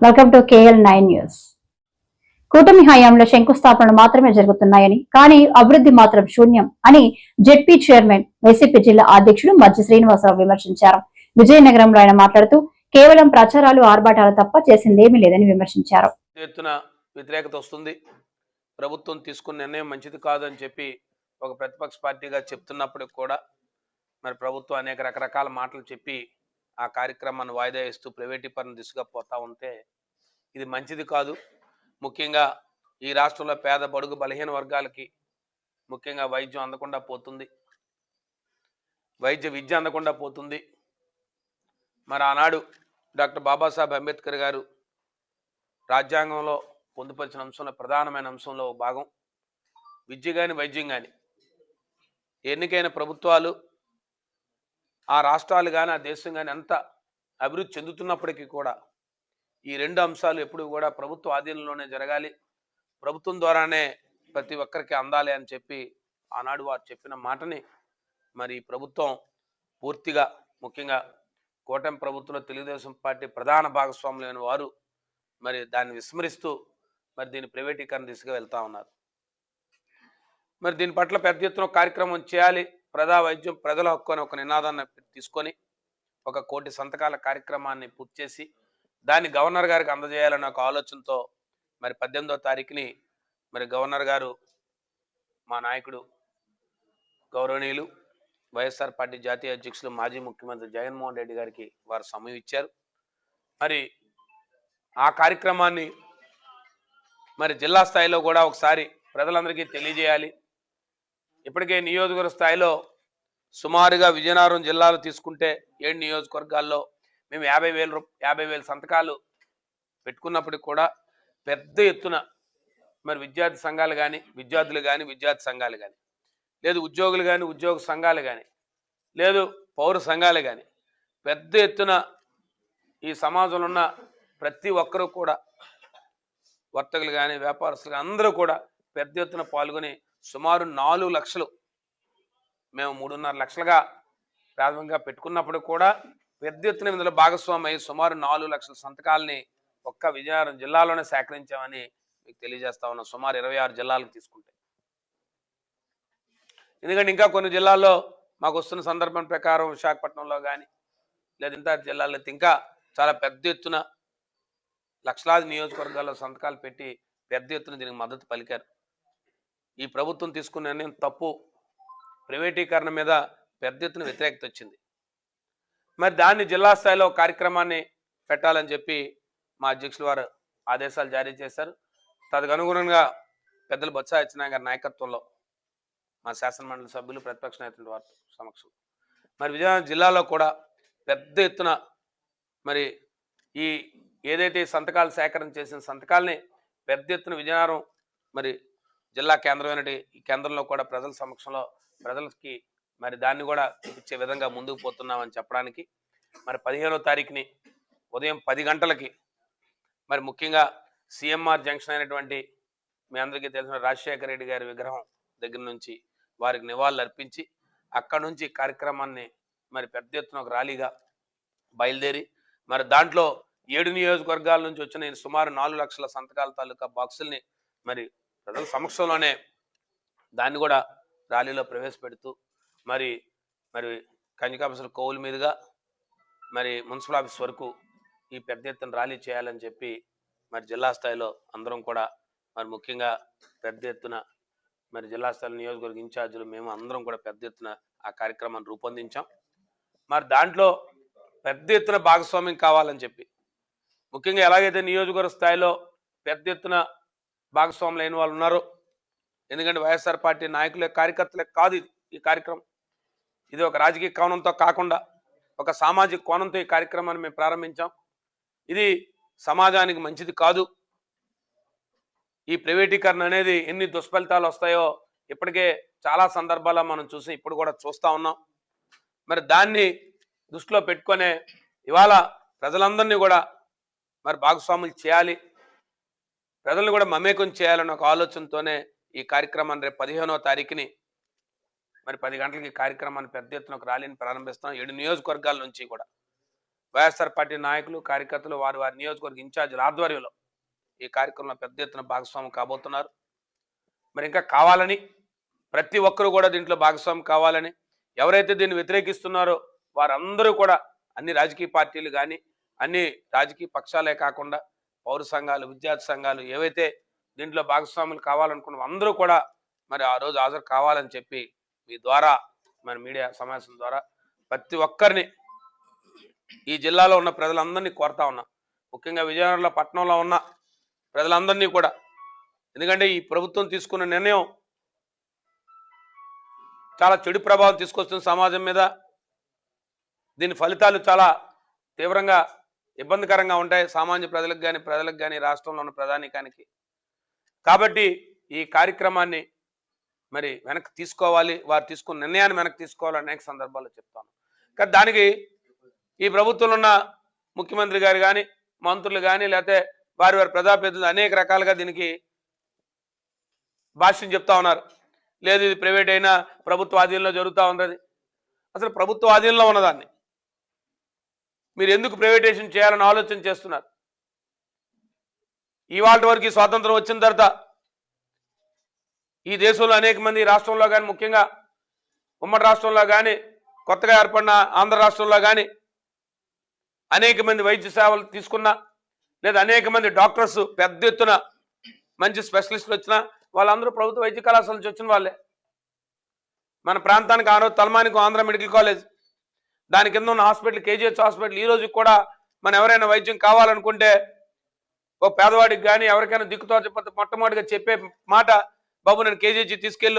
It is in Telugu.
Welcome to KL nine news కూటమి హయాంలో శంకుస్థాపనలు మాత్రమే జరుగుతున్నాయని కానీ అభివృద్ధి మాత్రం శూన్యం అని జెడ్పీ చైర్మన్ వైసీపీ జిల్లా అధ్యక్షుడు మధ్య శ్రీనివాసరావు విమర్శించారు. విజయనగరంలో ఆయన మాట్లాడుతూ కేవలం ప్రచారాలు ఆర్భాటాలు తప్ప చేసిందేమీ లేదని విమర్శించారు. ఎత్తున వ్యతిరేకత వస్తుంది. ప్రభుత్వం తీసుకున్న నిర్ణయం మంచిది కాదని చెప్పి ఒక ప్రతిపక్ష పార్టీగా చెప్తున్నప్పటికి కూడా మరి ప్రభుత్వం అనేక రకరకాల మాటలు చెప్పి ఆ కార్యక్రమాన్ని వాయిదా వేస్తూ ప్రైవేటీకరణ దిశగా పోతా ఉంటే ఇది మంచిది కాదు. ముఖ్యంగా ఈ రాష్ట్రంలో పేద బడుగు బలహీన వర్గాలకి ముఖ్యంగా వైద్యం అందకుండా పోతుంది. వైద్య విద్య అందకుండా పోతుంది. మరి ఆనాడు డాక్టర్ బాబాసాహెబ్ అంబేద్కర్ గారు రాజ్యాంగంలో పొందుపరిచిన అంశంలో ప్రధానమైన అంశంలో భాగం. విద్య కానీ వైద్యం కానీ ఎన్నికైన ప్రభుత్వాలు ఆ రాష్ట్రాలు కానీ ఆ దేశం కానీ ఎంత అభివృద్ధి చెందుతున్నప్పటికీ కూడా ఈ రెండు అంశాలు ఎప్పుడు కూడా ప్రభుత్వ ఆధీనంలోనే జరగాలి. ప్రభుత్వం ద్వారానే ప్రతి ఒక్కరికి అందాలి అని చెప్పి ఆనాడు వారు చెప్పిన మాటని మరి ప్రభుత్వం పూర్తిగా ముఖ్యంగా కూటమి ప్రభుత్వంలో తెలుగుదేశం పార్టీ ప్రధాన భాగస్వాములైన వారు మరి దాన్ని విస్మరిస్తూ మరి దీని ప్రైవేటీకరణ దిశగా వెళ్తా ఉన్నారు. మరి దీని పట్ల పెద్ద ఎత్తున కార్యక్రమం చేయాలి. ప్రజా వైద్యం ప్రజల హక్కు అని ఒక నినాదాన్ని తీసుకొని ఒక కోటి సంతకాల కార్యక్రమాన్ని పూర్తి చేసి దాన్ని గవర్నర్ గారికి అందజేయాలన్న ఒక ఆలోచనతో మరి పద్దెనిమిదో తారీఖుని మరి గవర్నర్ గారు మా నాయకుడు గౌరవనీయులు వైఎస్ఆర్ పార్టీ జాతీయ అధ్యక్షులు మాజీ ముఖ్యమంత్రి జగన్మోహన్ రెడ్డి గారికి వారు సమయం ఇచ్చారు. మరి ఆ కార్యక్రమాన్ని మరి జిల్లా స్థాయిలో కూడా ఒకసారి ప్రజలందరికీ తెలియజేయాలి. ఇప్పటికే నియోజకవర్గ స్థాయిలో సుమారుగా విజయనగరం జిల్లాలో తీసుకుంటే ఏడు నియోజకవర్గాల్లో మేము యాభై వేల రూప యాభై వేల సంతకాలు పెట్టుకున్నప్పటికి కూడా పెద్ద ఎత్తున మరి విద్యార్థి సంఘాలు కానీ విద్యార్థులు కానీ విద్యార్థి సంఘాలు కానీ లేదు ఉద్యోగులు కానీ ఉద్యోగ సంఘాలు కానీ లేదు పౌర సంఘాలు కానీ పెద్ద ఎత్తున ఈ సమాజంలో ఉన్న ప్రతి ఒక్కరూ కూడా వర్తకులు కానీ వ్యాపారస్తులు అందరూ కూడా పెద్ద ఎత్తున పాల్గొని సుమారు నాలుగు లక్షలు మేము మూడున్నర లక్షలుగా ప్రాథమికంగా పెట్టుకున్నప్పుడు కూడా పెద్ద ఎత్తున ఇందులో భాగస్వామి సుమారు నాలుగు లక్షల సంతకాలని ఒక్క విజయనగరం జిల్లాలోనే సేకరించామని మీకు తెలియజేస్తా ఉన్నాం. సుమారు ఇరవై ఆరు జిల్లాలకు తీసుకుంటే. ఎందుకంటే ఇంకా కొన్ని జిల్లాల్లో మాకు వస్తున్న సందర్భం ప్రకారం విశాఖపట్నంలో కానీ లేదా ఇంత జిల్లాల్లో ఇంకా చాలా పెద్ద ఎత్తున లక్షలాది నియోజకవర్గాల్లో సంతకాలు పెట్టి పెద్ద ఎత్తున దీనికి మద్దతు పలికారు. ఈ ప్రభుత్వం తీసుకున్న నిర్ణయం తప్పు. ప్రైవేటీకరణ మీద పెద్ద ఎత్తున వ్యతిరేకత వచ్చింది. మరి దాన్ని జిల్లా స్థాయిలో కార్యక్రమాన్ని పెట్టాలని చెప్పి మా అధ్యక్షుల వారు ఆదేశాలు జారీ చేశారు. తదనుగుణంగా పెద్దలు బొత్స సత్యనారాయణ గారి నాయకత్వంలో మా శాసనమండలి సభ్యులు ప్రతిపక్ష నేతల వారి సమక్షం. మరి విజయనగరం జిల్లాలో కూడా పెద్ద ఎత్తున మరి ఈ ఏదైతే సంతకాలు సేకరణ చేసిన సంతకాలని పెద్ద ఎత్తున విజయనగరం మరి జిల్లా కేంద్రమైన ఈ కేంద్రంలో కూడా ప్రజల సమక్షంలో ప్రజలకి మరి దాన్ని కూడా ఇచ్చే విధంగా ముందుకు పోతున్నామని చెప్పడానికి మరి పదిహేనో తారీఖుని ఉదయం పది గంటలకి మరి ముఖ్యంగా సిఎంఆర్ జంక్షన్ అయినటువంటి మీ అందరికీ తెలిసిన రాజశేఖర రెడ్డి గారి విగ్రహం దగ్గర నుంచి వారికి నివాళులు అర్పించి అక్కడ నుంచి కార్యక్రమాన్ని మరి పెద్ద ఎత్తున ఒక ర్యాలీగా బయలుదేరి మరి దాంట్లో ఏడు నియోజకవర్గాల నుంచి వచ్చిన సుమారు నాలుగు లక్షల సంతకాల తాలూకా బాక్సుల్ని మరి ప్రజల సమక్షంలోనే దాన్ని కూడా ర్యాలీలో ప్రవేశపెడుతూ మరి మరి కన్యకాపసుల కోవుల మీదుగా మరి మున్సిపల్ ఆఫీస్ వరకు ఈ పెద్ద ఎత్తున ర్యాలీ చేయాలని చెప్పి మరి జిల్లా స్థాయిలో అందరం కూడా మరి ముఖ్యంగా పెద్ద ఎత్తున మరి జిల్లా స్థాయి నియోజకవర్గ ఇన్ఛార్జీలు మేము అందరం కూడా పెద్ద ఎత్తున ఆ కార్యక్రమాన్ని రూపొందించాం. మరి దాంట్లో పెద్ద ఎత్తున భాగస్వామ్యం కావాలని చెప్పి ముఖ్యంగా ఎలాగైతే నియోజకవర్గ స్థాయిలో పెద్ద ఎత్తున భాగస్వాములు అయిన వాళ్ళు ఉన్నారు. ఎందుకంటే వైఎస్ఆర్ పార్టీ నాయకులే కార్యకర్తలే కాదు ఈ కార్యక్రమం. ఇది ఒక రాజకీయ కోణంతో కాకుండా ఒక సామాజిక కోణంతో ఈ కార్యక్రమాన్ని మేము ప్రారంభించాం. ఇది సమాజానికి మంచిది కాదు. ఈ ప్రైవేటీకరణ అనేది ఎన్ని దుష్ఫలితాలు వస్తాయో ఇప్పటికే చాలా సందర్భాల్లో మనం చూసి ఇప్పుడు కూడా చూస్తూ ఉన్నాం. మరి దాన్ని దృష్టిలో పెట్టుకొనే ఇవాళ ప్రజలందరినీ కూడా మరి భాగస్వాములు చేయాలి. ప్రజలను కూడా మమేకం చేయాలన్న ఒక ఆలోచనతోనే ఈ కార్యక్రమాన్ని రేపు పదిహేనవ తారీఖుని మరి పది గంటలకి కార్యక్రమాన్ని పెద్ద ఎత్తున ఒక ర్యాలీని ప్రారంభిస్తాం ఏడు నియోజకవర్గాల నుంచి కూడా. వైఎస్ఆర్ పార్టీ నాయకులు కార్యకర్తలు వారి వారి నియోజకవర్గ ఇన్ఛార్జీల ఆధ్వర్యంలో ఈ కార్యక్రమంలో పెద్ద ఎత్తున భాగస్వామ్యం కాబోతున్నారు. మరి ఇంకా కావాలని ప్రతి ఒక్కరూ కూడా దీంట్లో భాగస్వామ్యం కావాలని ఎవరైతే దీన్ని వ్యతిరేకిస్తున్నారో వారందరూ కూడా అన్ని రాజకీయ పార్టీలు కానీ అన్ని రాజకీయ పక్షాలే కాకుండా పౌర సంఘాలు విద్యార్థి సంఘాలు ఏవైతే దీంట్లో భాగస్వాములు కావాలనుకున్న అందరూ కూడా మరి ఆ రోజు హాజరు కావాలని చెప్పి మీ ద్వారా మరి మీడియా సమావేశం ద్వారా ప్రతి ఒక్కరిని ఈ జిల్లాలో ఉన్న ప్రజలందరినీ కోరుతా ఉన్నా. ముఖ్యంగా విజయనగరంలో పట్టణంలో ఉన్న ప్రజలందరినీ కూడా. ఎందుకంటే ఈ ప్రభుత్వం తీసుకున్న నిర్ణయం చాలా చెడు ప్రభావం తీసుకొస్తుంది సమాజం మీద. దీని ఫలితాలు చాలా తీవ్రంగా ఇబ్బందికరంగా ఉంటాయి. సామాన్య ప్రజలకు కానీ ప్రజలకు కానీ రాష్ట్రంలో ఉన్న ప్రధానికానికి. కాబట్టి ఈ కార్యక్రమాన్ని మరి వెనక్కి తీసుకోవాలి. వారు తీసుకున్న నిర్ణయాన్ని వెనక్కి తీసుకోవాలి అనేక సందర్భాల్లో చెప్తాను. కానీ దానికి ఈ ప్రభుత్వంలో ఉన్న ముఖ్యమంత్రి గారు కానీ మంత్రులు కానీ లేకపోతే వారి వారి ప్రజాప్రతినిధులు అనేక రకాలుగా దీనికి భాష్యం చెప్తా ఉన్నారు. లేదు ఇది ప్రైవేట్ అయినా ప్రభుత్వ ఆధీనంలో జరుగుతూ ఉన్నది. అసలు ప్రభుత్వ ఆధీనంలో ఉన్నదాన్ని మీరు ఎందుకు ప్రైవేటైజేషన్ చేయాలని ఆలోచన చేస్తున్నారు? ఇవాళ వరకు ఈ స్వాతంత్రం వచ్చిన తర్వాత ఈ దేశంలో అనేక మంది రాష్ట్రంలో కానీ ముఖ్యంగా ఉమ్మడి రాష్ట్రంలో కానీ కొత్తగా ఏర్పడిన ఆంధ్ర రాష్ట్రంలో కానీ అనేక మంది వైద్య సేవలు తీసుకున్న లేదా అనేక మంది డాక్టర్స్ పెద్ద ఎత్తున మంచి స్పెషలిస్టులు వచ్చినా వాళ్ళందరూ ప్రభుత్వ వైద్య కళాశాల నుంచి వచ్చిన వాళ్ళే. మన ప్రాంతానికి ఆ తలమానికి ఆంధ్ర మెడికల్ కాలేజ్. దాని కింద ఉన్న హాస్పిటల్ కేజీహెచ్ హాస్పిటల్ ఈ రోజు కూడా మనం ఎవరైనా వైద్యం కావాలనుకుంటే ఓ పేదవాడికి కానీ ఎవరికైనా దిక్కుతో చెప్పకపోతే మొట్టమొదటిగా చెప్పే మాట బాబు నేను కేజీహెచ్ తీసుకెళ్ళి